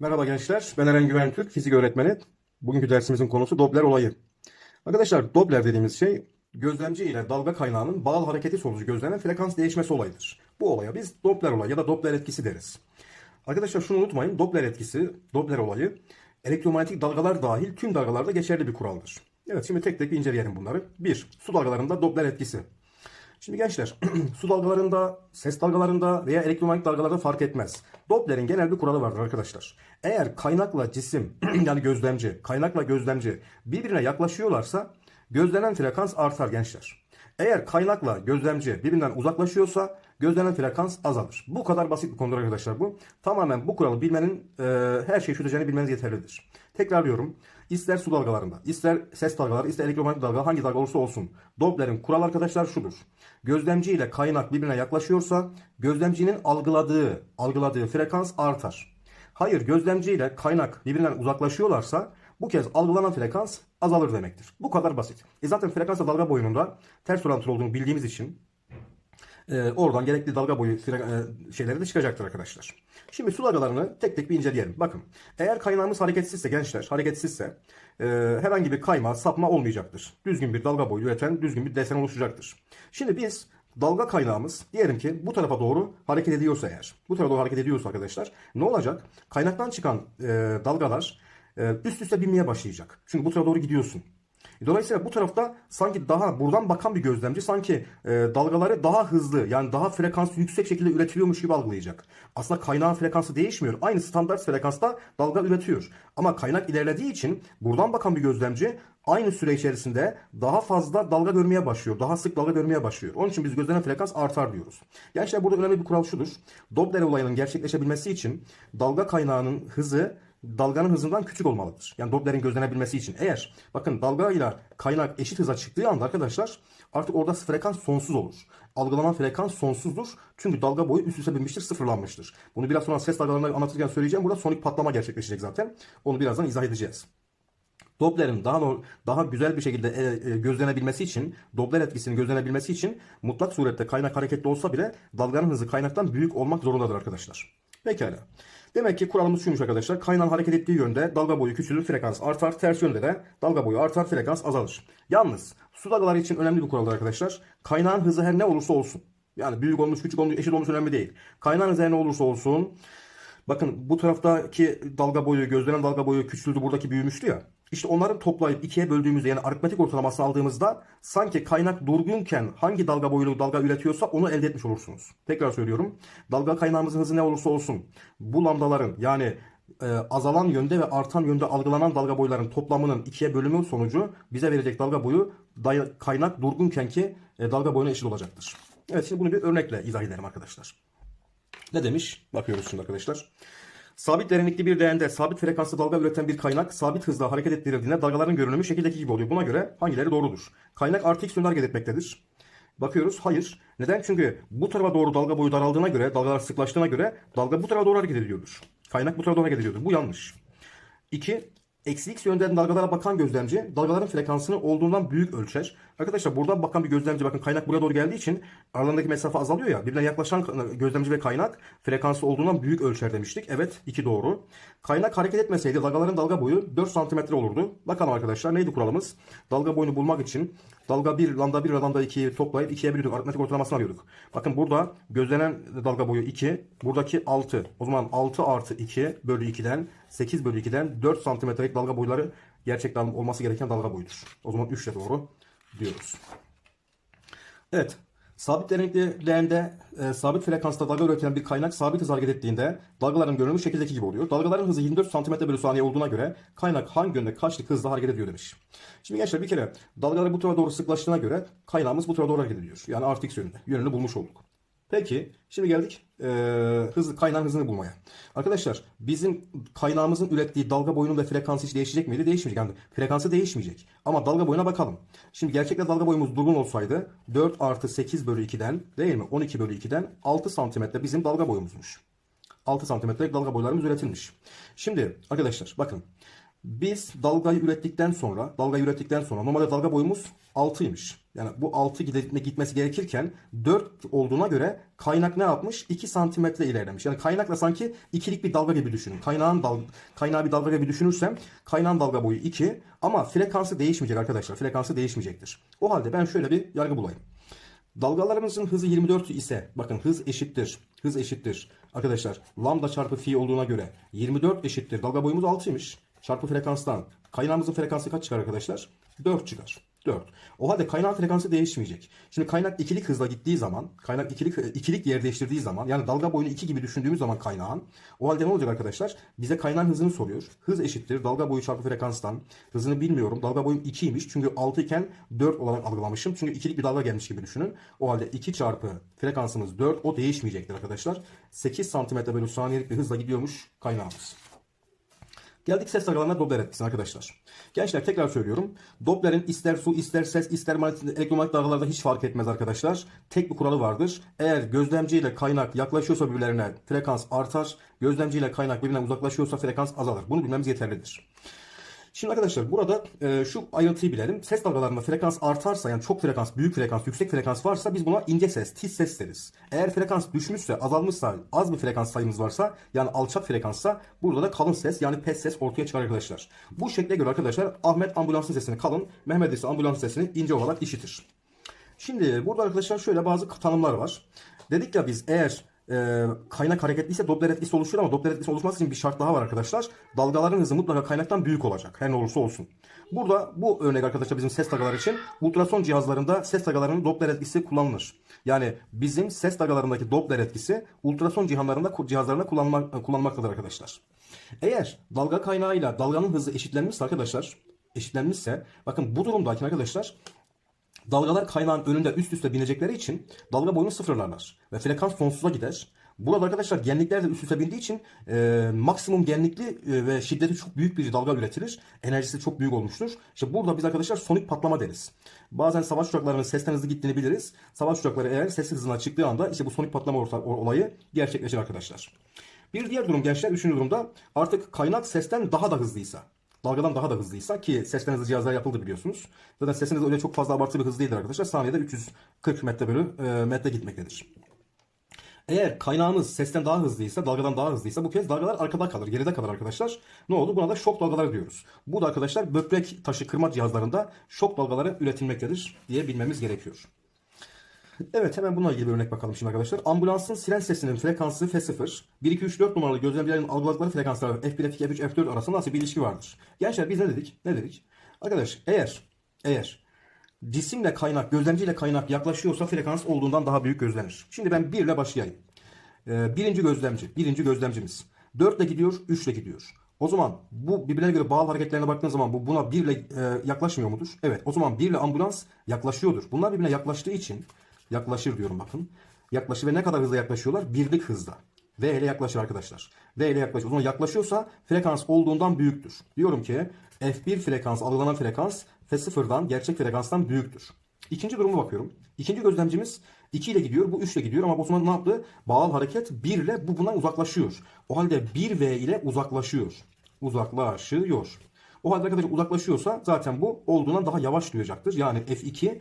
Merhaba gençler, ben Eren Güven Türk, fizik öğretmeni. Bugünkü dersimizin konusu Doppler olayı. Arkadaşlar Doppler dediğimiz şey gözlemci ile dalga kaynağının bağıl hareketi sonucu gözlenen frekans değişmesi olayıdır. Bu olaya biz Doppler olayı ya da Doppler etkisi deriz. Arkadaşlar şunu unutmayın, Doppler etkisi, Doppler olayı elektromanyetik dalgalar dahil tüm dalgalarda geçerli bir kuraldır. Evet şimdi tek tek inceleyelim bunları. 1. Su dalgalarında Doppler etkisi. Şimdi gençler su dalgalarında, ses dalgalarında veya elektromanyetik dalgalarda fark etmez. Doppler'in genel bir kuralı vardır arkadaşlar. Eğer kaynakla cisim yani gözlemci, kaynakla gözlemci birbirine yaklaşıyorlarsa gözlenen frekans artar gençler. Eğer kaynakla gözlemci birbirinden uzaklaşıyorsa gözlenen frekans azalır. Bu kadar basit bir konudur arkadaşlar bu. Tamamen bu kuralı bilmenin e, her şeyi çözeceğini bilmeniz yeterlidir. Tekrarlıyorum. İster su dalgalarında, ister ses dalgaları, ister elektromanyetik dalga hangi dalga olursa olsun. Doppler'in kural arkadaşlar şudur. Gözlemci ile kaynak birbirine yaklaşıyorsa gözlemcinin algıladığı, algıladığı frekans artar. Hayır gözlemci ile kaynak birbirinden uzaklaşıyorlarsa bu kez algılanan frekans azalır demektir. Bu kadar basit. E zaten frekansla dalga boyununda ters orantılı olduğunu bildiğimiz için e, oradan gerekli dalga boyu e, şeyleri de çıkacaktır arkadaşlar. Şimdi su dalgalarını tek tek bir inceleyelim. Bakın eğer kaynağımız hareketsizse gençler hareketsizse e, herhangi bir kayma sapma olmayacaktır. Düzgün bir dalga boyu üreten düzgün bir desen oluşacaktır. Şimdi biz dalga kaynağımız diyelim ki bu tarafa doğru hareket ediyorsa eğer bu tarafa doğru hareket ediyorsa arkadaşlar ne olacak? Kaynaktan çıkan e, dalgalar e, üst üste binmeye başlayacak. Çünkü bu tarafa doğru gidiyorsun. Dolayısıyla bu tarafta sanki daha buradan bakan bir gözlemci sanki e, dalgaları daha hızlı yani daha frekans yüksek şekilde üretiliyormuş gibi algılayacak. Aslında kaynağın frekansı değişmiyor. Aynı standart frekansta dalga üretiyor. Ama kaynak ilerlediği için buradan bakan bir gözlemci aynı süre içerisinde daha fazla dalga görmeye başlıyor. Daha sık dalga görmeye başlıyor. Onun için biz gözlenen frekans artar diyoruz. Gençler burada önemli bir kural şudur. Doppler olayının gerçekleşebilmesi için dalga kaynağının hızı dalganın hızından küçük olmalıdır. Yani Doppler'in gözlenebilmesi için. Eğer bakın dalga ile kaynak eşit hıza çıktığı anda arkadaşlar artık orada frekans sonsuz olur. Algılanan frekans sonsuzdur. Çünkü dalga boyu üst üste binmiştir, sıfırlanmıştır. Bunu biraz sonra ses dalgalarında anlatırken söyleyeceğim. Burada sonik patlama gerçekleşecek zaten. Onu birazdan izah edeceğiz. Doppler'in daha daha güzel bir şekilde e, e, gözlenebilmesi için, Doppler etkisinin gözlenebilmesi için mutlak surette kaynak hareketli olsa bile dalganın hızı kaynaktan büyük olmak zorundadır arkadaşlar. Pekala. Demek ki kuralımız şuymuş arkadaşlar. Kaynağın hareket ettiği yönde dalga boyu küçülür, frekans artar. Ters yönde de dalga boyu artar, frekans azalır. Yalnız su dalgaları için önemli bir kuraldır arkadaşlar. Kaynağın hızı her ne olursa olsun. Yani büyük olmuş, küçük olmuş, eşit olmuş önemli değil. Kaynağın hızı her ne olursa olsun. Bakın bu taraftaki dalga boyu, gözlenen dalga boyu küçüldü, buradaki büyümüştü ya. İşte onları toplayıp ikiye böldüğümüzde yani aritmetik ortalamasını aldığımızda sanki kaynak durgunken hangi dalga boyuyla dalga üretiyorsa onu elde etmiş olursunuz. Tekrar söylüyorum. Dalga kaynağımızın hızı ne olursa olsun bu lambdaların yani e, azalan yönde ve artan yönde algılanan dalga boylarının toplamının ikiye bölümü sonucu bize verecek dalga boyu kaynak durgunken ki e, dalga boyuna eşit olacaktır. Evet şimdi bunu bir örnekle izah edelim arkadaşlar. Ne demiş? Bakıyoruz şimdi arkadaşlar. Sabit derinlikli bir leğende sabit frekanslı dalga üreten bir kaynak sabit hızla hareket ettirildiğinde dalgaların görünümü şekildeki gibi oluyor. Buna göre hangileri doğrudur? Kaynak artı x yönde. Bakıyoruz. Hayır. Neden? Çünkü bu tarafa doğru dalga boyu daraldığına göre, dalgalar sıklaştığına göre dalga bu tarafa doğru hareket ediyordur. Kaynak bu tarafa doğru hareket ediyordur. Bu yanlış. 2. Eksi x yönden dalgalara bakan gözlemci dalgaların frekansını olduğundan büyük ölçer. Arkadaşlar buradan bakan bir gözlemci bakın kaynak buraya doğru geldiği için aralarındaki mesafe azalıyor ya. Birbirine yaklaşan gözlemci ve kaynak frekansı olduğundan büyük ölçer demiştik. Evet 2 doğru. Kaynak hareket etmeseydi dalgaların dalga boyu 4 cm olurdu. Bakalım arkadaşlar neydi kuralımız? Dalga boyunu bulmak için dalga 1, lambda 1 ve lambda 2'yi toplayıp 2'ye bölüyorduk. Aritmetik ortalamasını alıyorduk. Bakın burada gözlenen dalga boyu 2. Buradaki 6. O zaman 6 artı 2 bölü 2'den 8 bölü 2'den 4 santimetrelik dalga boyları gerçekten olması gereken dalga boyudur. O zaman 3 de doğru diyoruz. Evet. Sabit derinlikli leğende e, sabit frekansta dalga üreten bir kaynak sabit hız hareket ettiğinde dalgaların görünümü şekildeki gibi oluyor. Dalgaların hızı 24 cm bölü saniye olduğuna göre kaynak hangi yönde kaçlık hızla hareket ediyor demiş. Şimdi gençler bir kere dalgalar bu tarafa doğru sıklaştığına göre kaynağımız bu tarafa doğru hareket ediyor. Yani artı x yönünde. Yönünü bulmuş olduk. Peki şimdi geldik e, hız, kaynağın hızını bulmaya. Arkadaşlar bizim kaynağımızın ürettiği dalga boyunun ve frekansı hiç değişecek miydi? Değişmeyecek. Yani frekansı değişmeyecek. Ama dalga boyuna bakalım. Şimdi gerçekte dalga boyumuz durgun olsaydı 4 artı 8 bölü 2'den değil mi? 12 bölü 2'den 6 santimetre bizim dalga boyumuzmuş. 6 santimetrelik dalga boylarımız üretilmiş. Şimdi arkadaşlar bakın Biz dalgayı ürettikten sonra, dalgayı ürettikten sonra normalde dalga boyumuz 6'ymış. Yani bu 6 gitme, gitmesi gerekirken 4 olduğuna göre kaynak ne yapmış? 2 santimetre ilerlemiş. Yani kaynakla sanki ikilik bir dalga gibi düşünün. Kaynağın dal, kaynağı bir dalga gibi düşünürsem kaynağın dalga boyu 2 ama frekansı değişmeyecek arkadaşlar. Frekansı değişmeyecektir. O halde ben şöyle bir yargı bulayım. Dalgalarımızın hızı 24 ise bakın hız eşittir. Hız eşittir. Arkadaşlar lambda çarpı fi olduğuna göre 24 eşittir. Dalga boyumuz 6'ymış. Çarpı frekanstan. Kaynağımızın frekansı kaç çıkar arkadaşlar? 4 çıkar. 4. O halde kaynağın frekansı değişmeyecek. Şimdi kaynak ikilik hızla gittiği zaman, kaynak ikilik ikilik yer değiştirdiği zaman, yani dalga boyunu 2 gibi düşündüğümüz zaman kaynağın, o halde ne olacak arkadaşlar? Bize kaynağın hızını soruyor. Hız eşittir dalga boyu çarpı frekanstan. Hızını bilmiyorum. Dalga boyum 2'ymiş. Çünkü 6 iken 4 olarak algılamışım. Çünkü ikilik bir dalga gelmiş gibi düşünün. O halde 2 çarpı frekansımız 4. O değişmeyecektir arkadaşlar. 8 santimetre bölü saniyelik bir hızla gidiyormuş kaynağımız. Geldik ses dalgalarına Doppler etkisine arkadaşlar. Gençler tekrar söylüyorum. Doppler'in ister su, ister ses, ister manyetik, elektromanyetik dalgalarda hiç fark etmez arkadaşlar. Tek bir kuralı vardır. Eğer gözlemci ile kaynak yaklaşıyorsa birbirlerine frekans artar. Gözlemci ile kaynak birbirinden uzaklaşıyorsa frekans azalır. Bunu bilmemiz yeterlidir. Şimdi arkadaşlar burada e, şu ayrıntıyı bilelim. Ses dalgalarında frekans artarsa yani çok frekans, büyük frekans, yüksek frekans varsa biz buna ince ses, tiz ses deriz. Eğer frekans düşmüşse, azalmışsa, az bir frekans sayımız varsa yani alçak frekanssa burada da kalın ses yani pes ses ortaya çıkar arkadaşlar. Bu şekle göre arkadaşlar Ahmet ambulansın sesini kalın, Mehmet ise ambulansın sesini ince olarak işitir. Şimdi burada arkadaşlar şöyle bazı tanımlar var. Dedik ya biz eğer e, kaynak hareketliyse Doppler etkisi oluşur ama Doppler etkisi oluşması için bir şart daha var arkadaşlar. Dalgaların hızı mutlaka kaynaktan büyük olacak. Her ne olursa olsun. Burada bu örnek arkadaşlar bizim ses dalgaları için ultrason cihazlarında ses dalgalarının Doppler etkisi kullanılır. Yani bizim ses dalgalarındaki Doppler etkisi ultrason cihazlarında cihazlarında kullanmak, kullanmaktadır arkadaşlar. Eğer dalga kaynağıyla dalganın hızı eşitlenmişse arkadaşlar eşitlenmişse bakın bu durumdaki arkadaşlar Dalgalar kaynağın önünde üst üste binecekleri için dalga boyunu sıfırlarlar ve frekans sonsuza gider. Burada arkadaşlar genlikler de üst üste bindiği için e, maksimum genlikli e, ve şiddeti çok büyük bir dalga üretilir. Enerjisi çok büyük olmuştur. İşte burada biz arkadaşlar sonik patlama deriz. Bazen savaş uçaklarının sesten hızlı gittiğini biliriz. Savaş uçakları eğer ses hızına çıktığı anda işte bu sonik patlama olayı gerçekleşir arkadaşlar. Bir diğer durum gençler, üçüncü durumda artık kaynak sesten daha da hızlıysa dalgadan daha da hızlıysa ki sesten hızlı cihazlar yapıldı biliyorsunuz. Zaten sesiniz öyle çok fazla abartılı bir hız değildir arkadaşlar. Saniyede 340 metre bölü e, metre gitmektedir. Eğer kaynağımız sesten daha hızlıysa, dalgadan daha hızlıysa bu kez dalgalar arkada kalır, geride kalır arkadaşlar. Ne oldu? Buna da şok dalgaları diyoruz. Bu da arkadaşlar böbrek taşı kırma cihazlarında şok dalgaları üretilmektedir diye bilmemiz gerekiyor. Evet hemen bununla ilgili bir örnek bakalım şimdi arkadaşlar. Ambulansın siren sesinin frekansı F0. 1, 2, 3, 4 numaralı gözlemcilerin algıladıkları frekanslar F1, F2, F3, F4 arasında nasıl bir ilişki vardır? Gençler biz ne dedik? Ne dedik? Arkadaş eğer eğer cisimle kaynak, gözlemciyle kaynak yaklaşıyorsa frekans olduğundan daha büyük gözlenir. Şimdi ben 1 ile başlayayım. Ee, birinci gözlemci, birinci gözlemcimiz. 4 ile gidiyor, 3 ile gidiyor. O zaman bu birbirine göre bağlı hareketlerine baktığın zaman bu buna 1 ile e, yaklaşmıyor mudur? Evet. O zaman 1 ile ambulans yaklaşıyordur. Bunlar birbirine yaklaştığı için Yaklaşır diyorum bakın. Yaklaşır ve ne kadar hızla yaklaşıyorlar? Birlik hızla. V ile yaklaşır arkadaşlar. V ile yaklaşır. O zaman yaklaşıyorsa frekans olduğundan büyüktür. Diyorum ki F1 frekans, algılanan frekans F0'dan, gerçek frekanstan büyüktür. İkinci duruma bakıyorum. İkinci gözlemcimiz 2 ile gidiyor, bu 3 ile gidiyor ama bu zaman ne yaptı? Bağıl hareket 1 ile bu bundan uzaklaşıyor. O halde 1V ile uzaklaşıyor. Uzaklaşıyor. O halde arkadaşlar uzaklaşıyorsa zaten bu olduğundan daha yavaş duyacaktır. Yani F2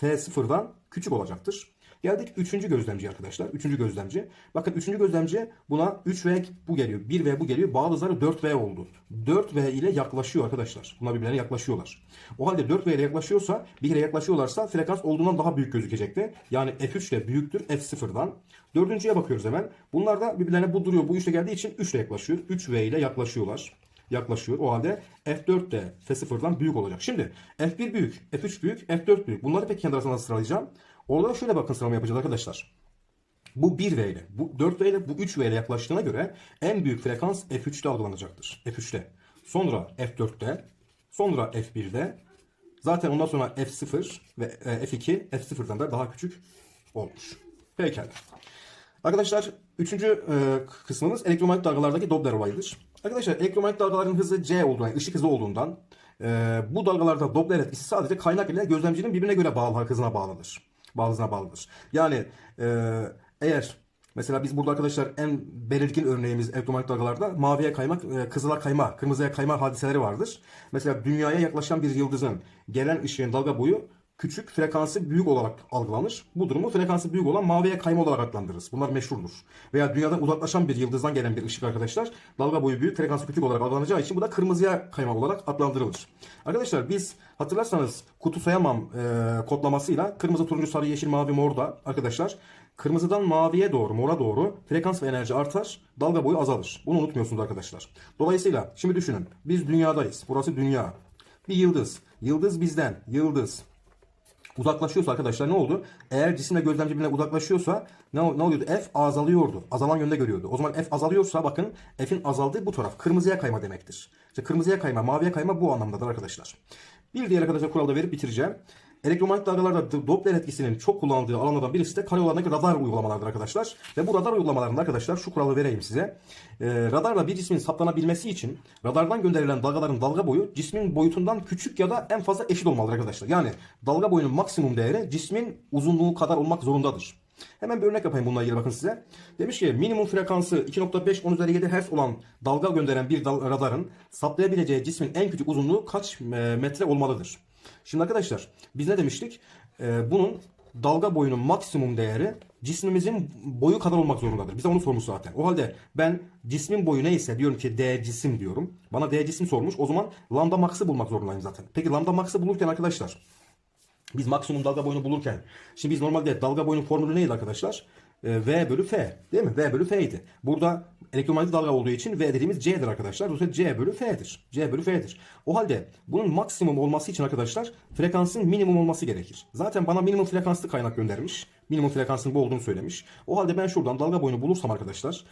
F0'dan küçük olacaktır. Geldik üçüncü gözlemci arkadaşlar. Üçüncü gözlemci. Bakın üçüncü gözlemci buna 3V bu geliyor. 1V bu geliyor. Bağlı zarı 4V oldu. 4V ile yaklaşıyor arkadaşlar. Bunlar birbirlerine yaklaşıyorlar. O halde 4V ile yaklaşıyorsa bir kere yaklaşıyorlarsa frekans olduğundan daha büyük gözükecekti. Yani F3 ile büyüktür F0'dan. Dördüncüye bakıyoruz hemen. Bunlar da birbirlerine bu duruyor. Bu 3 ile geldiği için 3 ile yaklaşıyor. 3V ile yaklaşıyorlar yaklaşıyor. O halde F4 de F0'dan büyük olacak. Şimdi F1 büyük, F3 büyük, F4 büyük. Bunları peki kendi arasında sıralayacağım? Orada şöyle bakın sıralama yapacağız arkadaşlar. Bu 1V ile, bu 4V ile, bu 3V ile yaklaştığına göre en büyük frekans F3'te algılanacaktır. F3'te. Sonra F4'te, sonra F1'de. Zaten ondan sonra F0 ve F2 F0'dan da daha küçük olmuş. Pekala. Arkadaşlar üçüncü e, kısmımız elektromanyetik dalgalardaki Doppler olayıdır. Arkadaşlar elektromanyetik dalgaların hızı C olduğundan, yani ışık hızı olduğundan e, bu dalgalarda Doppler etkisi sadece kaynak ile gözlemcinin birbirine göre bağlı hızına bağlıdır. Bağlı hızına bağlıdır. Yani e, eğer Mesela biz burada arkadaşlar en belirgin örneğimiz elektromanyetik dalgalarda maviye kayma, e, kızıla kayma, kırmızıya kayma hadiseleri vardır. Mesela dünyaya yaklaşan bir yıldızın gelen ışığın dalga boyu küçük, frekansı büyük olarak algılanır. Bu durumu frekansı büyük olan maviye kayma olarak adlandırırız. Bunlar meşhurdur. Veya dünyadan uzaklaşan bir yıldızdan gelen bir ışık arkadaşlar dalga boyu büyük, frekansı küçük olarak algılanacağı için bu da kırmızıya kayma olarak adlandırılır. Arkadaşlar biz hatırlarsanız kutu sayamam e, kodlamasıyla kırmızı, turuncu, sarı, yeşil, mavi, mor da arkadaşlar kırmızıdan maviye doğru, mora doğru frekans ve enerji artar, dalga boyu azalır. Bunu unutmuyorsunuz arkadaşlar. Dolayısıyla şimdi düşünün. Biz dünyadayız. Burası dünya. Bir yıldız. Yıldız bizden. Yıldız uzaklaşıyorsa arkadaşlar ne oldu? Eğer cisimle gözlemci birbirine uzaklaşıyorsa ne, ne oluyordu? F azalıyordu. Azalan yönde görüyordu. O zaman F azalıyorsa bakın F'in azaldığı bu taraf. Kırmızıya kayma demektir. İşte kırmızıya kayma, maviye kayma bu anlamdadır arkadaşlar. Bir diğer arkadaşlar kuralda verip bitireceğim. Elektromanyetik dalgalarda Doppler etkisinin çok kullanıldığı alanlardan birisi de karyolardaki radar uygulamalarıdır arkadaşlar. Ve bu radar uygulamalarında arkadaşlar şu kuralı vereyim size. Ee, radarla bir cismin saplanabilmesi için radardan gönderilen dalgaların dalga boyu cismin boyutundan küçük ya da en fazla eşit olmalıdır arkadaşlar. Yani dalga boyunun maksimum değeri cismin uzunluğu kadar olmak zorundadır. Hemen bir örnek yapayım bununla ilgili bakın size. Demiş ki minimum frekansı 2.5 10 üzeri 7 Hz olan dalga gönderen bir radarın saplayabileceği cismin en küçük uzunluğu kaç e, metre olmalıdır? Şimdi arkadaşlar biz ne demiştik? Ee, bunun dalga boyunun maksimum değeri cismimizin boyu kadar olmak zorundadır. Bize onu sormuş zaten. O halde ben cismin boyu neyse diyorum ki D cisim diyorum. Bana D cisim sormuş. O zaman lambda max'ı bulmak zorundayım zaten. Peki lambda max'ı bulurken arkadaşlar biz maksimum dalga boyunu bulurken şimdi biz normalde dalga boyunun formülü neydi arkadaşlar? Ee, v bölü f değil mi? V bölü f idi. Burada elektromanyetik dalga olduğu için V dediğimiz C'dir arkadaşlar. Dolayısıyla C bölü F'dir. C bölü F'dir. O halde bunun maksimum olması için arkadaşlar frekansın minimum olması gerekir. Zaten bana minimum frekanslı kaynak göndermiş. Minimum frekansın bu olduğunu söylemiş. O halde ben şuradan dalga boyunu bulursam arkadaşlar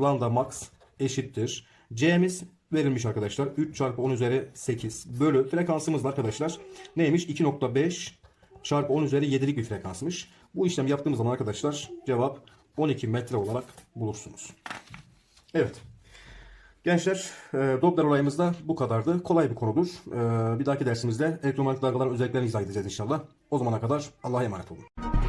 lambda max eşittir. C'miz verilmiş arkadaşlar. 3 çarpı 10 üzeri 8 bölü frekansımız da arkadaşlar neymiş? 2.5 çarpı 10 üzeri 7'lik bir frekansmış. Bu işlem yaptığımız zaman arkadaşlar cevap 12 metre olarak bulursunuz. Evet. Gençler, e, Doppler olayımız da bu kadardı. Kolay bir konudur. E, bir dahaki dersimizde elektromanyetik dalgaların özelliklerini izah edeceğiz inşallah. O zamana kadar Allah'a emanet olun.